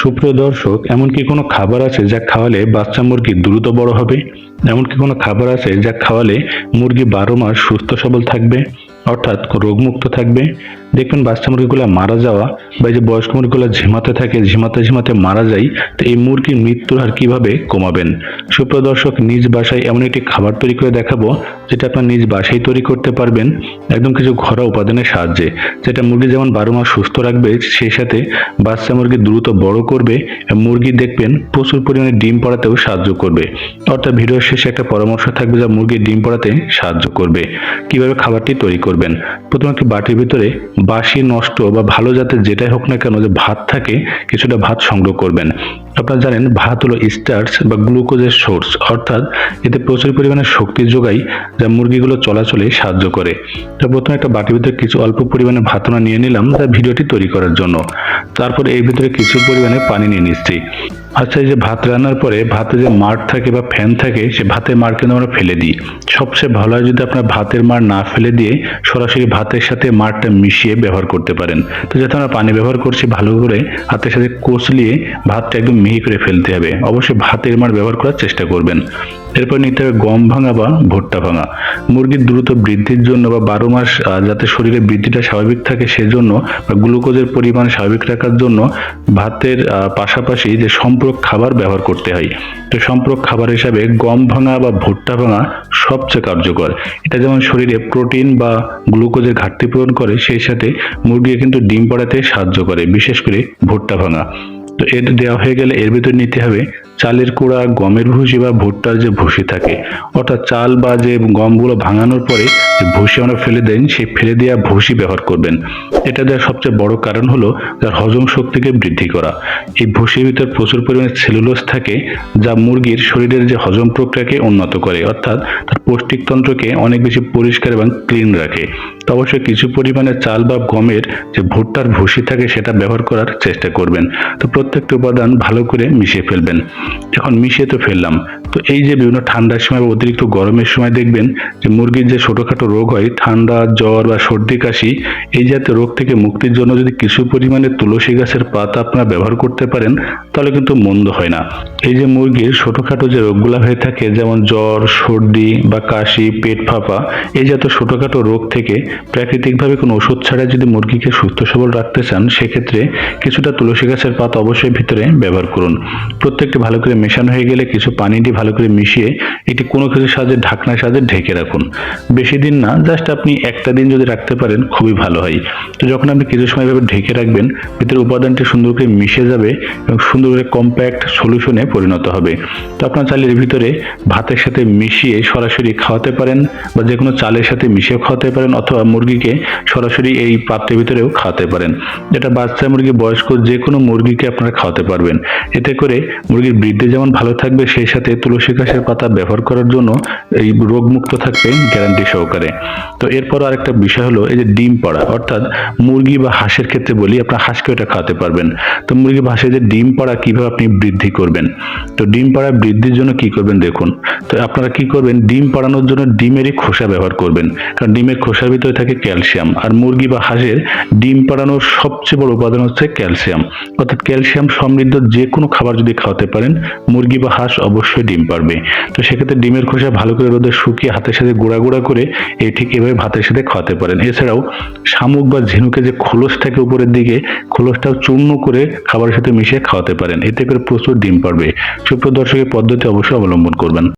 সুপ্রিয় দর্শক, এমন কি কোনো খাবার আছে যা খাওয়ালে বাচ্চা মুরগি দ্রুত বড় হবে? এমনকি কোনো খাবার আছে যা খাওয়ালে মুরগি বারো মাস সুস্থ সবল থাকবে, অর্থাৎ রোগমুক্ত থাকবে? দেখবেন বাচ্চা মুরগিগুলো মারা যাওয়া বা যে বয়স্ক মুরগিগুলো ঝিমাতে থাকে, ঝিমাতে ঝিমাতে মারা যায়, তো এই মুরগির মৃত্যুর হার কীভাবে কমাবেন? সুপ্রিয় দর্শক, নিজ বাসায় এমন একটি খাবার তৈরি করে দেখাবো, যেটা আপনার নিজ বাসায় তৈরি করতে পারবেন একদম কিছু ঘরোয়া উপাদানের সাহায্যে। যেটা মুরগি যেমন বারো মাস সুস্থ রাখবে, সেই সাথে বাচ্চা মুরগি দ্রুত বড় করবে মুরগি দেখবেন প্রচুর পরিমাণে ডিম পড়াতেও সাহায্য করবে। অর্থাৎ ভিডিওর শেষে একটা পরামর্শ থাকবে যা মুরগির ডিম পড়াতে সাহায্য করবে। কীভাবে খাবারটি তৈরি করবেন? প্রথমে একটি বাটির ভিতরে বাসি নষ্ট বা ভালো জাতের যেটাই হোক না কেন যে ভাত থাকে, কিছুটা ভাত সংগ্রহ করবেন। আপনারা জানেন ভাত হলো স্টার্চ বা গ্লুকোজের সোর্স অর্থাৎ এতে প্রচুর পরিমাণে শক্তি যোগায় যা মুরগিগুলো চলাচলে সাহায্য করে। তো প্রথমে একটা বাটির ভিতরে কিছু অল্প পরিমাণে ভাতনা নিয়ে নিলাম যা ভিডিওটি তৈরি করার জন্য। তারপর এর ভিতরে কিছু পরিমাণে পানি নিয়ে নিচ্ছি। আচ্ছা এই যে ভাত রান্নার পরে ভাতে যে মার থাকে বা ফ্যান থাকে, সে ভাতের মার কিন্তু আমরা ফেলে দিই। সবচেয়ে ভালো হয় যদি আপনার ভাতের মার না ফেলে দিয়ে সরাসরি ভাতের সাথে মারটা মিশিয়ে ব্যবহার করতে পারেন। তো যাতে আমরা পানি ব্যবহার করছি ভালো করে, হাতের সাথে কোচলিয়ে ভাতটা একদম মিহি করে ফেলতে হবে। অবশ্যই ভাতের মার ব্যবহার করার চেষ্টা করবেন। এরপর নিতে হবে গম ভাঙা বা ভুট্টা ভাঙা। মুরগির দ্রুত বৃদ্ধির জন্য বা বারো মাস যাতে শরীরে বৃদ্ধিটা স্বাভাবিক থাকে সেজন্য বা গ্লুকোজের পরিমাণ স্বাভাবিক রাখার জন্য ভাতের পাশাপাশি যে সম্পূরক খাবার ব্যবহার করতে হয়। তো সম্পূরক খাবার হিসাবে গম ভাঙা বা ভুট্টা ভাঙা সবচেয়ে কার্যকর। এটা যেমন শরীরে প্রোটিন বা গ্লুকোজের ঘাটতি পূরণ করে, সেই সাথে মুরগিকে কিন্তু ডিম পাড়াতে সাহায্য করে, বিশেষ করে ভুট্টা ভাঙা। তো এটা দেওয়া হয়ে গেলে এর ভিতর নিতে হবে চালের কুড়া, গমের ভুসি বা ভুট্টার যে ভুসি থাকে, অর্থাৎ চাল বা যে গমগুলো ভাঙানোর পরে যে ভুসি আমরা ফেলে দেন, সেই ফেলে দেওয়া ভুসি ব্যবহার করবেন। এটা দেওয়ার সবচেয়ে বড় কারণ হলো যার হজম শক্তিকে বৃদ্ধি করা। এই ভুসির ভিতর প্রচুর পরিমাণে সেলুলোস থাকে, যা মুরগির শরীরের যে হজম প্রক্রিয়াকে উন্নত করে, অর্থাৎ তার পৌষ্টিকতন্ত্রকে অনেক বেশি পরিষ্কার এবং ক্লিন রাখে। তো অবশ্যই কিছু পরিমাণে চাল বা গমের যে ভুট্টার ভুসি থাকে সেটা ব্যবহার করার চেষ্টা করবেন। তো প্রত্যেকটা উপাদান ভালো করে মিশিয়ে ফেলবেন। এখন মিশিয়ে তো ফেললাম তো এই যে বিভিন্ন ঠান্ডার সময় বা অতিরিক্ত গরমের সময় দেখবেন যে মুরগির যে ছোটোখাটো রোগ হয়, ঠান্ডা, জ্বর বা সর্দি, কাশি, এই জাতীয় রোগ থেকে মুক্তির জন্য যদি কিছু পরিমাণে তুলসী গাছের পাতা আপনারা ব্যবহার করতে পারেন, তাহলে কিন্তু মন্দ হয় না। এই যে মুরগির ছোটোখাটো যে রোগগুলো হয়ে থাকে, যেমন জ্বর, সর্দি বা কাশি, পেট ফাঁপা, এই জাতীয় ছোটোখাটো রোগ থেকে প্রাকৃতিকভাবে কোনো ওষুধ ছাড়া যদি মুরগিকে সুস্থ সবল রাখতে চান, সেক্ষেত্রে কিছুটা তুলসী গাছের পাতা অবশ্যই ভিতরে ব্যবহার করুন। প্রত্যেকটি ভালো করে মেশানো হয়ে গেলে কিছু পানি দিয়ে ভালো করে মিশিয়ে এটি কোনো কিছুর সাহায্যে ঢাকনার সাহায্যে ঢেকে রাখুন। বেশি দিন না, জাস্ট আপনি একটা দিন যদি রাখতে পারেন, খুবই ভালো হয়। তো যখন আপনি কিছু সময় এভাবে ঢেকে রাখবেন, ভিতরে উপাদানটি সুন্দর করে মিশে যাবে এবং সুন্দর করে কম্প্যাক্ট সলিউশনে পরিণত হবে। তো আপনার চালের ভিতরে ভাতের সাথে মিশিয়ে সরাসরি খাওয়াতে পারেন বা যে কোনো চালের সাথে মিশিয়ে খাওয়াতে পারেন অথবা মুরগিকে সরাসরি এই পাত্রের ভিতরেও খাওয়াতে পারেন। যেটা বাচ্চা, মুরগি, বয়স্ক যে কোনো মুরগিকে আপনারা খাওয়াতে পারবেন। এতে করে মুরগির বৃদ্ধি যেমন ভালো থাকবে, সেই সাথে তুলসী গাছের পাতা ব্যবহার করার জন্য এই রোগমুক্ত থাকবে গ্যারান্টি সহকারে। তো এরপর আরেকটা বিষয় হলো এই যে ডিম পাড়া, অর্থাৎ মুরগি বা হাঁসের ক্ষেত্রে বলি আপনার হাঁসকে এটা খাওয়াতে পারবেন। তো মুরগি বা হাঁসের যে ডিম পাড়া কীভাবে আপনি বৃদ্ধি করবেন? তো ডিম পাড়া বৃদ্ধির জন্য কি করবেন দেখুন, তো আপনারা কি করবেন, ডিম পাড়ানোর জন্য ডিমেরই খোসা ব্যবহার করবেন। কারণ ডিমের খোসার ভিতরে থাকে ক্যালসিয়াম, আর মুরগি বা হাঁসের ডিম পাড়ানোর সবচেয়ে বড় উপাদান হচ্ছে ক্যালসিয়াম। অর্থাৎ ক্যালসিয়াম সমৃদ্ধ যে কোনো খাবার যদি খাওয়াতে পারেন, মুরগি বা হাঁস অবশ্যই ডিম পারবে। তো সেক্ষেত্রে ডিমের খোসা ভালো করে রোদে শুকিয়ে হাতের সাথে গুঁড়া গুঁড়া করে এই ঠিক এভাবে ভাতের সাথে খাওয়াতে পারেন। এছাড়াও শামুক বা ঝিনুকে যে খোলস থাকে উপরের দিকে, খোলসটাও চূর্ণ করে খাবারের সাথে মিশিয়ে খাওয়াতে পারেন। এতে করে প্রচুর ডিম পারবে। সুপ্রদর্শকের পদ্ধতি অবশ্যই অবলম্বন করবেন।